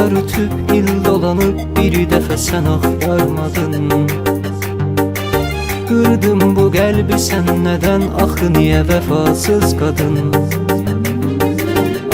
Aylar ötüb il dolanıb bir dəfə sən axtarmadın Qırdım bu qəlbi sən nədən axı niyə vəfasız qadın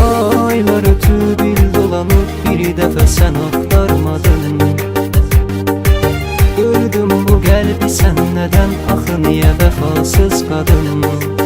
Aylar ötüb il dolanıb bir dəfə sən axtarmadın Qırdım bu qəlbi sən nədən axı niyə vəfasız qadın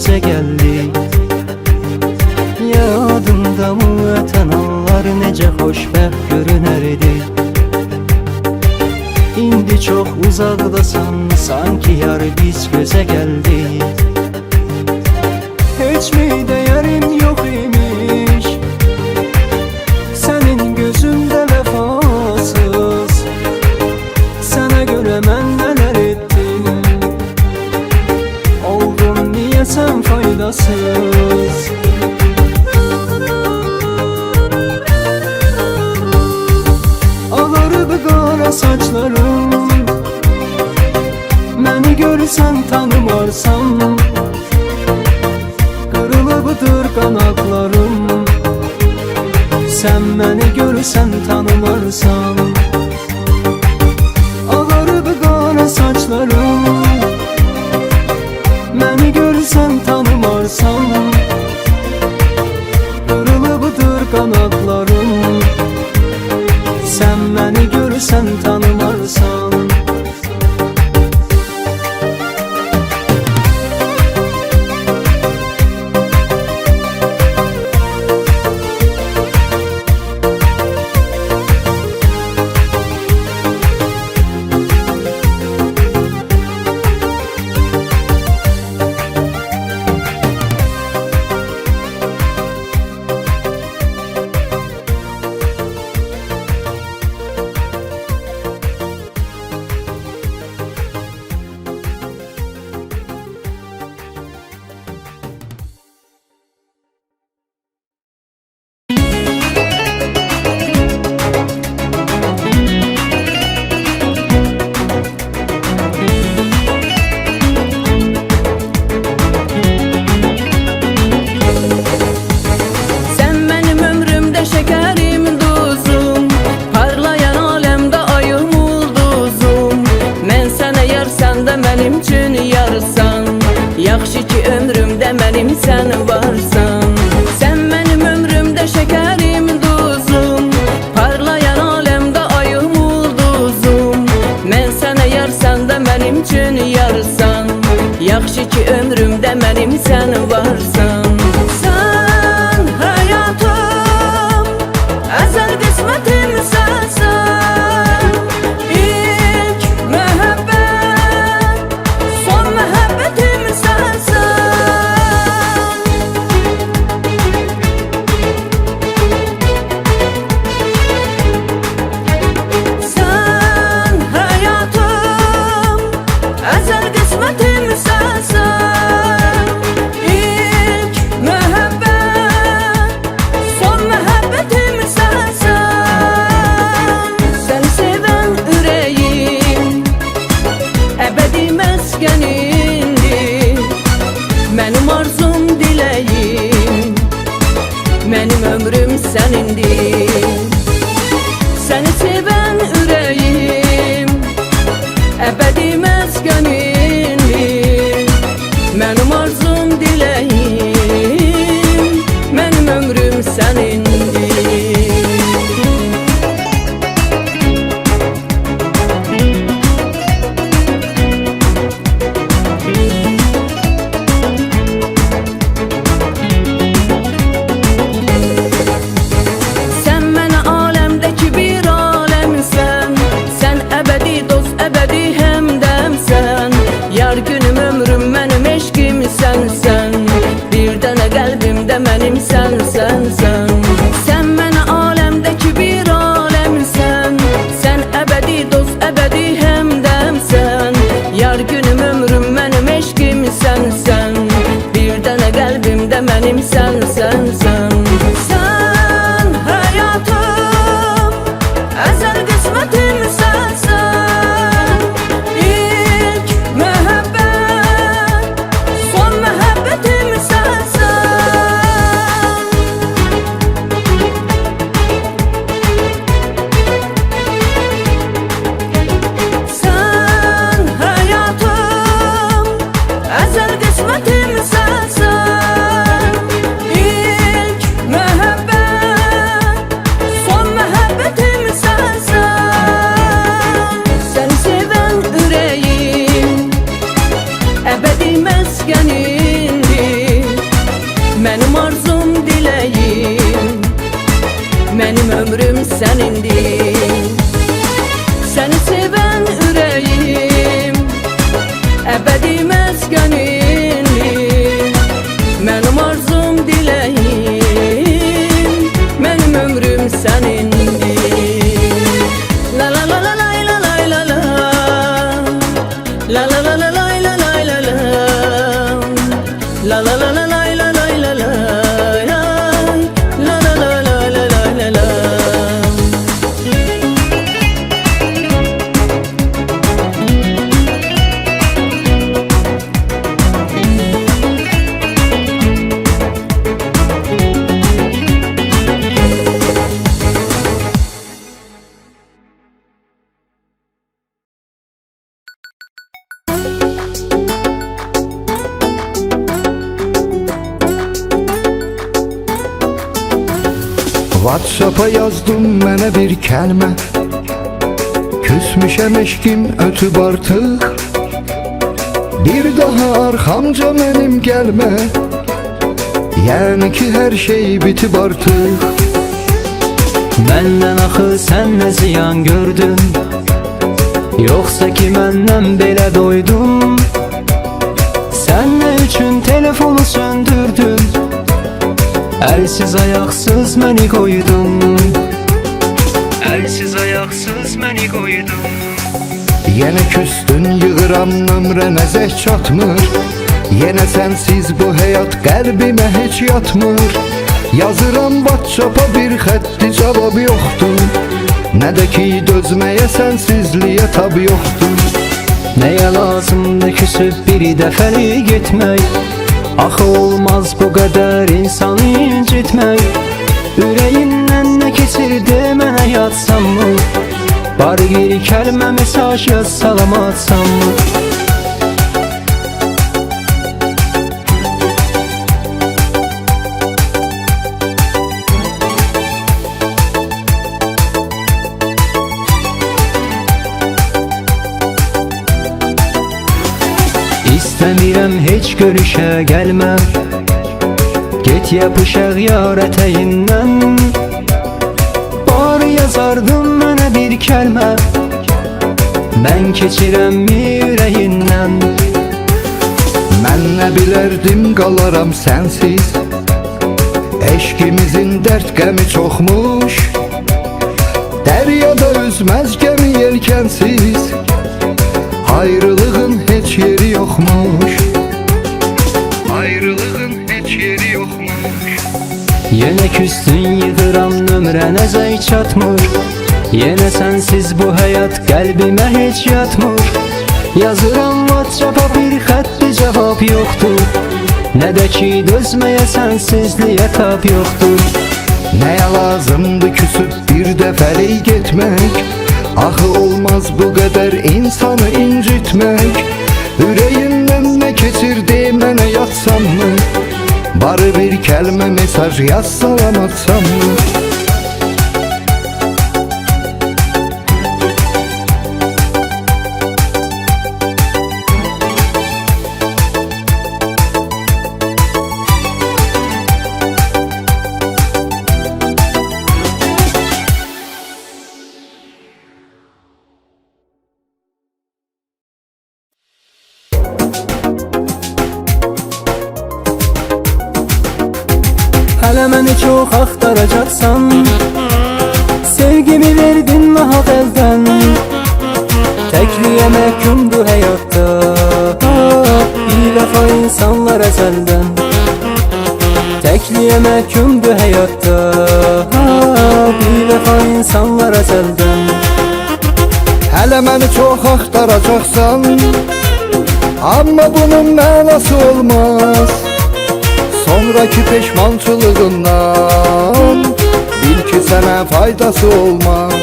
biz gözə gəldik Yadımdamı ötən anlar necə xoşbəxt görünər idi İndi çox uzaqdasan, sanki yar biz gözə gəldik Heç mi dəyərim Məni görsən tanımarsan Qırılıbdır qanaqlarım Sən məni görsən tanımarsan Ağarıb qara saçlarım. Məni görsən tanımarsan Yaxşı ki ömrümde benim sen varsan La la Whatsapp'a yazdım mənə bir kəlmə Küsmüşəm eşkim ötüb artıq Bir daha arxamca mənim gəlmə Yəni ki hər şey bitib artıq Məndən axı sən nə ziyan gördün? Yoxsa ki məndən belə doydun? Sən nə üçün telefonu söndürdün Əlsiz ayaqsız məni qoydun Əlsiz ayaqsız məni qoydun Yenə küstün yığıram nömrə nəzək çatmır. Yenə sənsiz bu həyat qəlbimə heç yatmır. Yazıram Whatsapp'a bir xətti cavab yoxdur. Nə də ki dözməyə sənsizliyə tab yoxdur. Nəyə lazımdır küsüb bir dəfəli getmək Axı olmaz bu qədər insanı incitmək Ürəyindən nə keçirdi mənə yazsanmı Bari bir kəlmə mesaj yaz salamatsanmı İstəmirəm heç görüşə gəlmə Get yapışaq yar ətəyindən Bari yazardın mənə bir kəlmə Mən keçirəm ürəyindən Mən nə bilərdim qalaram sənsiz Eşkimizin dərd qəmi çoxmuş Dəryada üzməz gəmi yelkənsiz Ayrılığın heç yeri yoxmuş Yenə küstün yığıram nömrə nəzək çatmır Yenə sənsiz bu həyat qəlbimə heç yatmır Yazıram Whatsapp'a bir xətti cavab yoxdur Nə də ki dözməyə sənsizliyə tab yoxdur Nəyə lazımdı küsüb bir dəfəlik getmək Axı olmaz bu qədər insanı incitmək Ürəyimdən nə keçirdi mənə yatsam mı? Barı bir kelime mesaj yazsalam atsam mı? Hələ məni çox axtaracaqsan Sevgimi verdin nahaq əldən Təkliyə məhkumdur həyatda vəfa insanlar əzəldən Təkliyə məhkumdur həyatda vəfa insanlar əzəldən Hələ məni çox axtaracaqsan Amma bunun mənası olmaz Sonraki peşmançılığından Bil ki sənə faydası olmaz.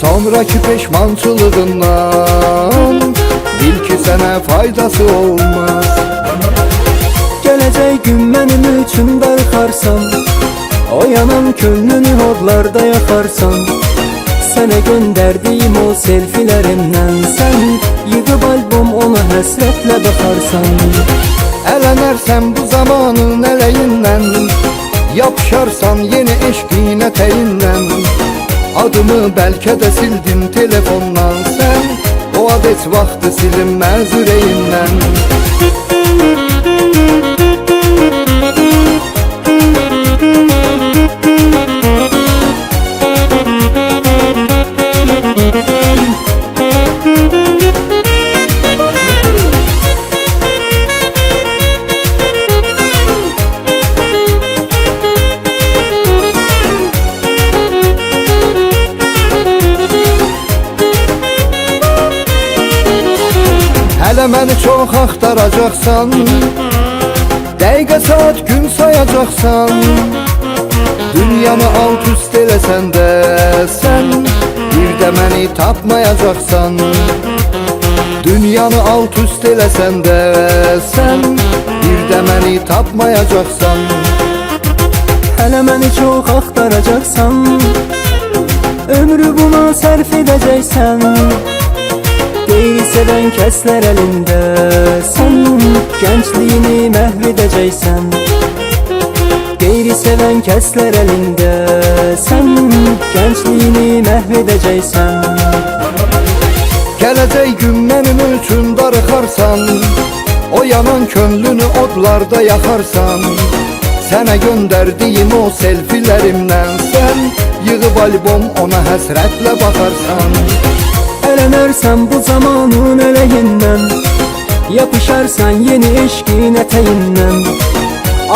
Sonraki peşmançılığından Bil ki sənə faydası olmaz. Gələcək gün mənim üçün darıxarsan O yanan könlünü hodlarda yaxarsan Sənə göndərdiyim o selfilərimdən Sən yığıb albom ona həsrətlə baxarsan Ələnərsən bu zamanın ələyindən Yapışarsan yeni eşqin ətəyindən Adımı bəlkə də sildin telefondan Sən o ad heç vaxtı silinməz çox axtaracaqsan Dəqiqə saat gün sayacaqsan Dünyanı alt üst eləsən də sən Bir də məni tapmayacaqsan Dünyanı alt üst eləsən də sən Bir də məni tapmayacaqsan Hələ məni çox axtaracaqsan Ömrü buna sərf edəcəksən Kəslər əlində Sən gəncliyini məhv edəcəksən Qeyri sevən kəslər əlində Sən gəncliyini məhv edəcəksən Gələcək gün mənim üçün darıxarsan O yanan könlünü odlarda yaxarsan Sənə göndərdiyim o selfilərimdən Sən yığıb albom ona həsrətlə baxarsan Ələnərsən bu zamanın ələyindən Yapışarsan yeni eşqin ətəyindən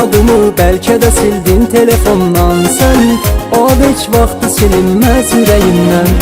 Adımı bəlkə də sildin telefondan Sən o ad heç vaxtı silinməz ürəyimdən